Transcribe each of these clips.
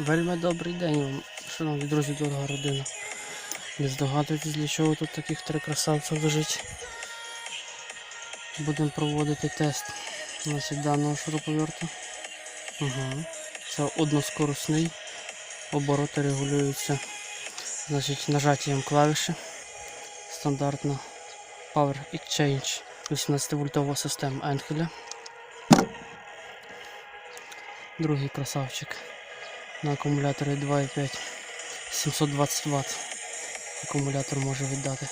Вельми добрий день вам, шановні друзі, дорога родина. Не здогадуєтесь, для чого тут таких три красавця лежить. Будемо проводити тест значить, даного шуруповерта. Угу. Це односкоросний. Обороти регулюються значить, нажаттям клавіші. Стандартна Power Exchange 18 вольтова система Енхеля. Другий красавчик на акумуляторі 2,5 720 Вт. Акумулятор може віддати.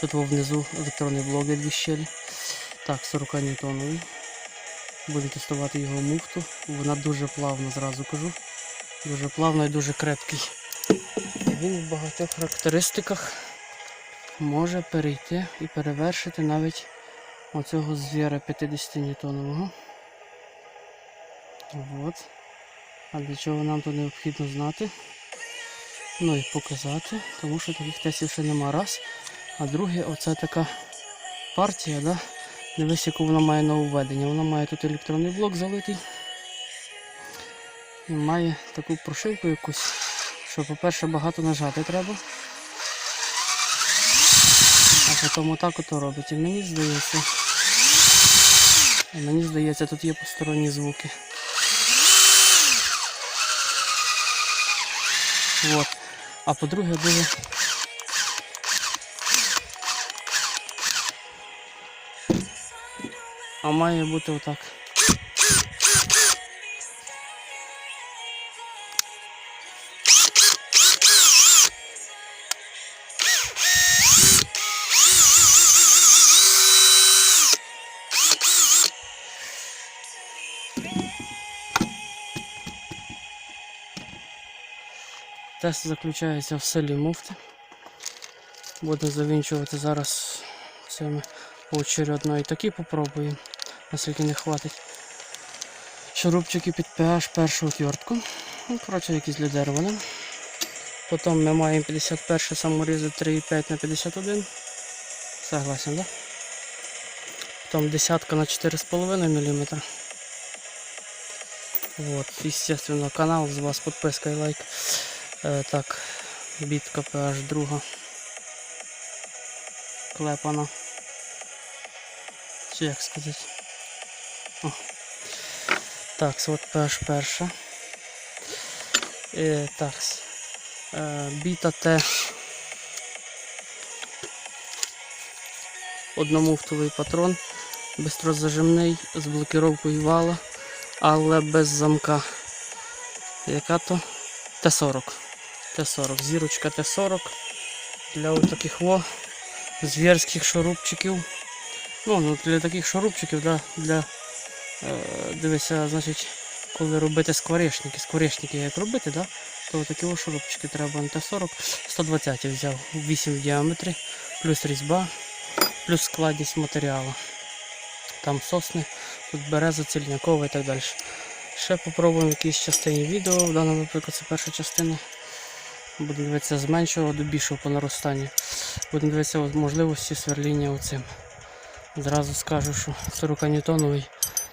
Тут внизу електронний блок дві щелі. Так, 40 ньютоновий. Будемо тестувати його муфту. Вона дуже плавна, зразу кажу. Дуже плавна і дуже крепкий. Він в багатьох характеристиках може перейти і перевершити навіть оцього звіра 50 ньютонового. От. А для чого нам то необхідно знати? Ну і показати, тому що таких тестів ще нема раз. А друге, оце така партія, да? Дивись, яку вона має нововведення. Вона має тут електронний блок залитий. І має таку прошивку якусь, що, по-перше, багато нажати треба. А потім отак ото робить. І мені здається. Мені здається, тут є посторонні звуки. Вот. А по-друге, дуже. А має бути отак. Тест заключається в селі муфти. Будемо завінчувати зараз цими поочередно і такі попробуємо, наскільки не хватить. Шурупчики під pH першу отвертку. Ну, коротше, якісь для дерева. Потім ми маємо 51 саморізи 3,5 на 51. Согласен, да? Потім десятка на 4,5 мм. Вот, естественно, канал з вас підписка і лайк. Е, так, бітка PH друга. Клепана. Чи як сказати? О. Так, от PH перша. Е, так. Е, біта Т. Одномуфтовий патрон. Бистрозажимний з блокировкою вала, але без замка. Яка то? Т-40. Т-40. Зірочка Т-40 для таких во звірських шурупчиків. Ну, ну, для таких шурупчиків, да, для е, дивися, значить, коли робити скворечники, скворечники як робити, да, то такі ось шурупчики треба на Т-40. 120 я взяв 8 в діаметрі, плюс різьба, плюс складність матеріалу. Там сосни, тут береза, цільнякова і так далі. Ще попробуємо в якійсь частині відео, в даному випадку це перша частина. Будемо дивитися з меншого до більшого по наростанню. Будемо дивитися можливості сверління оцим. Зразу скажу, що 40 ньютоновий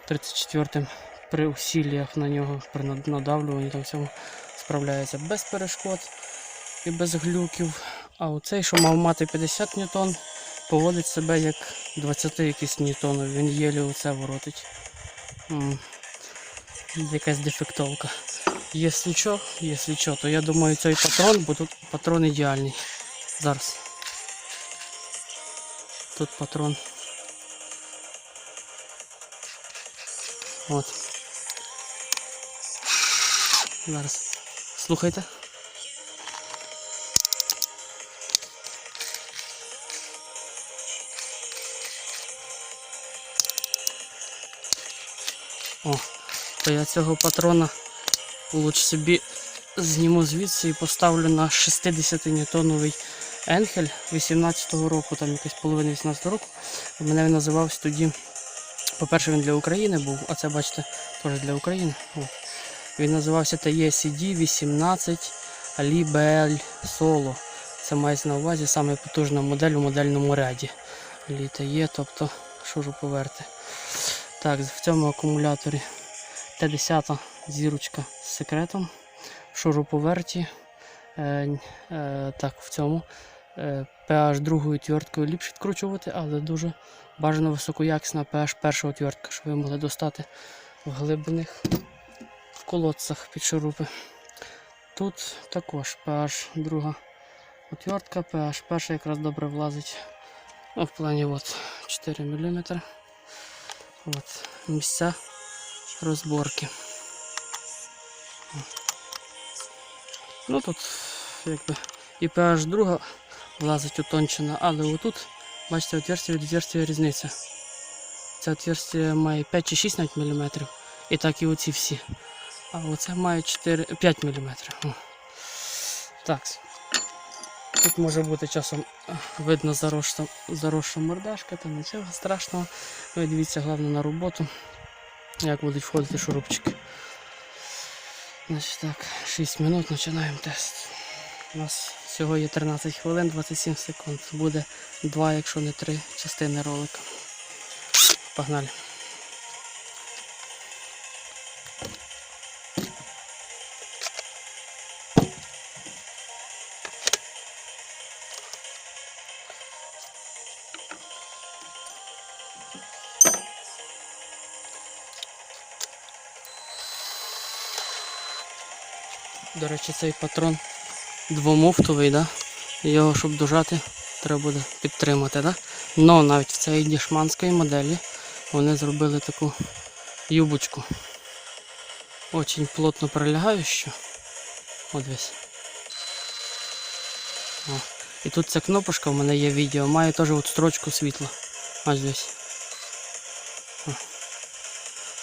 34 при усіллях на нього, при надавлюванні там всьому справляється без перешкод і без глюків. А оцей, що мав мати 50 ньютон, поводить себе як 20 якийсь ньютонів. Він єлі оце воротить. М якась дефектовка. Якщо що, якщо що, то я думаю цей патрон, бо патрон ідеальний. Зараз. Тут патрон. От. Зараз. Слухайте. О, то я цього патрона лучше собі зніму звідси і поставлю на 60 ньютоновий Енхель 18-го року, там якась половина 18-го року. Мене він називався тоді. По-перше, він для України був, а це бачите, теж для України. Він називався TECD 18 Libel Solo. Це мається на увазі саме потужна модель у модельному ряді. Літа є, тобто шуруповерти. Так, в цьому акумуляторі Т10 зірочка з секретом. шуруповерті. Е, е, так, в цьому е, PH другою твердкою ліпше відкручувати, але дуже бажано високоякісна PH перша отвертка, щоб ви могли достати в глибинних в колодцях під шурупи. Тут також PH друга отвертка, PH перша якраз добре влазить. Ну, в плані от 4 мм. От, місця розборки. Ну тут якби і PH друга влазить утончена, але отут, бачите, отверстие від отверстия різниця. Це отверстие має 5 чи 6 навіть мм. І так і оці всі. А оце має 4, 5 мм. Так. Тут може бути часом видно заросша, заросша мордашка, та нічого страшного. Ви дивіться головне на роботу, як будуть входити шурупчики. Значить так, 6 минут починаємо тест. У нас всього є 13 хвилин, 27 секунд. Буде 2, якщо не 3 частини ролика. Погнали. До речі, цей патрон двомуфтовий, да? його щоб дожати, треба буде підтримати. Да? Но навіть в цій дішманській моделі вони зробили таку юбочку. Очень плотно прилягаючу. От дивись. О. І тут ця кнопочка, в мене є відео, має теж от строчку світла. Ось десь.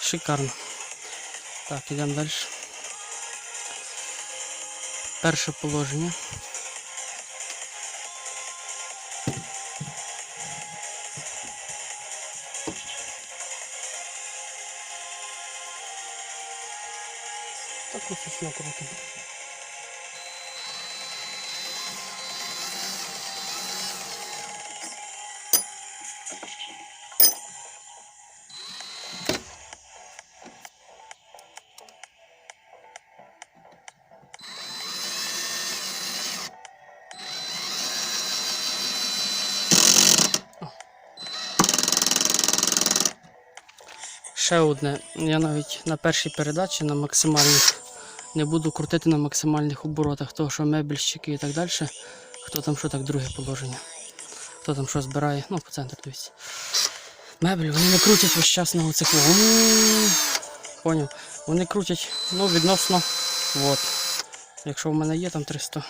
Шикарно. Так, ідемо далі. Перше положення. Таку я накрутимо. Ще одне. Я навіть на першій передачі на максимальних не буду крутити на максимальних оборотах, того що мебельщики і так далі. Хто там що так друге положення. Хто там що збирає, ну по центру дивіться. Мебель, вони не крутять весь час на оцих. Поняв? Вони крутять ну, відносно. От. Якщо в мене є там 300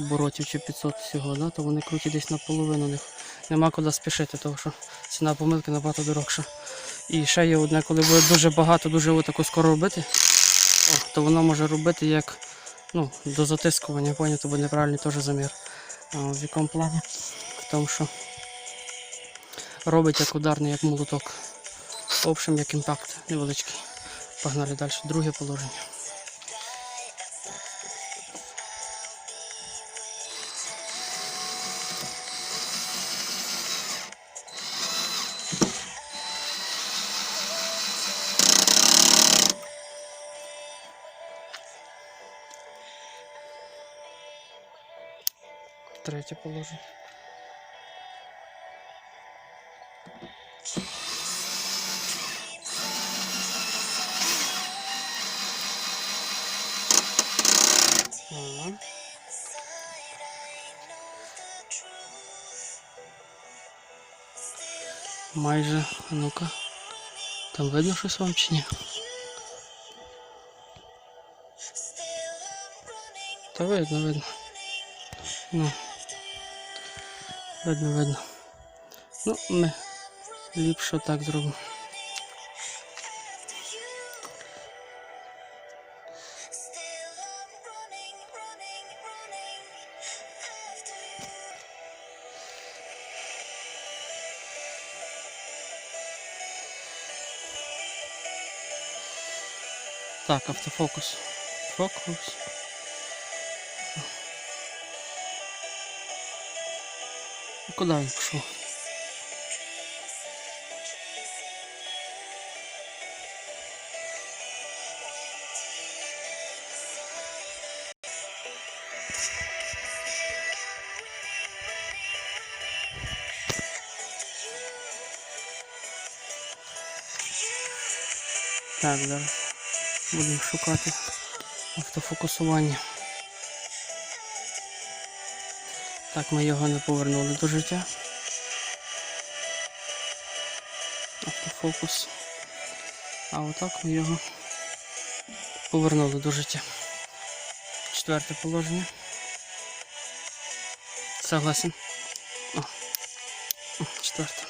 оборотів чи 500 всього, да, то вони крутять десь наполовину. Нема куди спішити, тому що ціна помилки набагато дорогша. І ще є одне, коли буде дуже багато, дуже отаку скоро робити, то воно може робити як ну, до затискування, то буде неправильний теж замір. В якому плані? В тому, що робить як ударний, як молоток. В общем, як імпакт невеличкий. Погнали далі. Друге положення. Третє положення. Майже, а ну-ка. Там видно щось вам чи ні? Та видно, видно. Ну. Видно, видно. Ну, ми ліпше так зробимо. Так, автофокус. Фокус. Куди він пішов? Так, зараз будемо шукати автофокусування. Так, ми його не повернули до життя. Автофокус. А отак ми його повернули до життя. Четверте положення. Согласен. О. Четверте.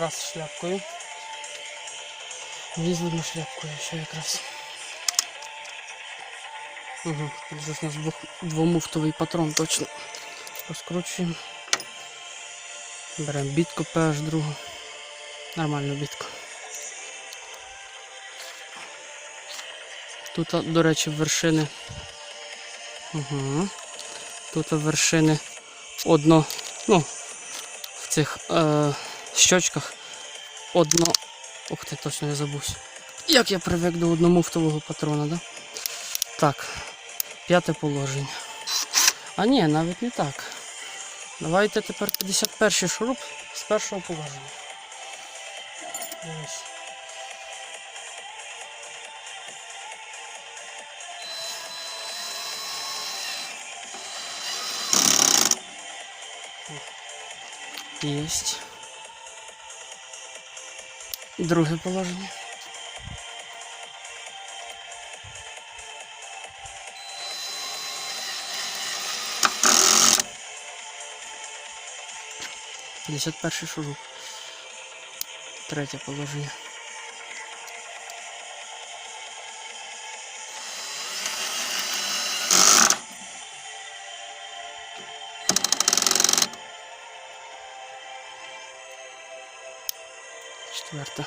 Якраз шляпкою. Візьмемо шляпкою ще якраз. Угу, тут у нас двомуфтовий патрон точно. Розкручуємо. Беремо бітку PH другу. Нормальну бітку. Тут, до речі, вершини. Угу. Тут вершини одно, ну, в цих е, щочках одно. Ух ти, точно я забувся. Як я привик до одномуфтового патрона, да? Так, п'яте положення. А ні, навіть не так. Давайте тепер 51 шуруп з першого положення. Ось. Єсть. Друге положення. П'ятдесят перший шуруп. Третє положення. Четверте.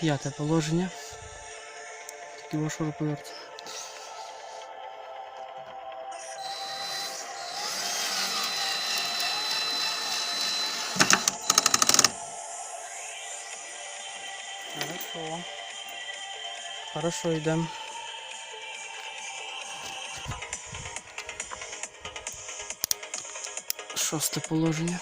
П'яте положення. Такі ваш шуруповерт. Хорошо. Хорошо, йдемо. Шосте положення.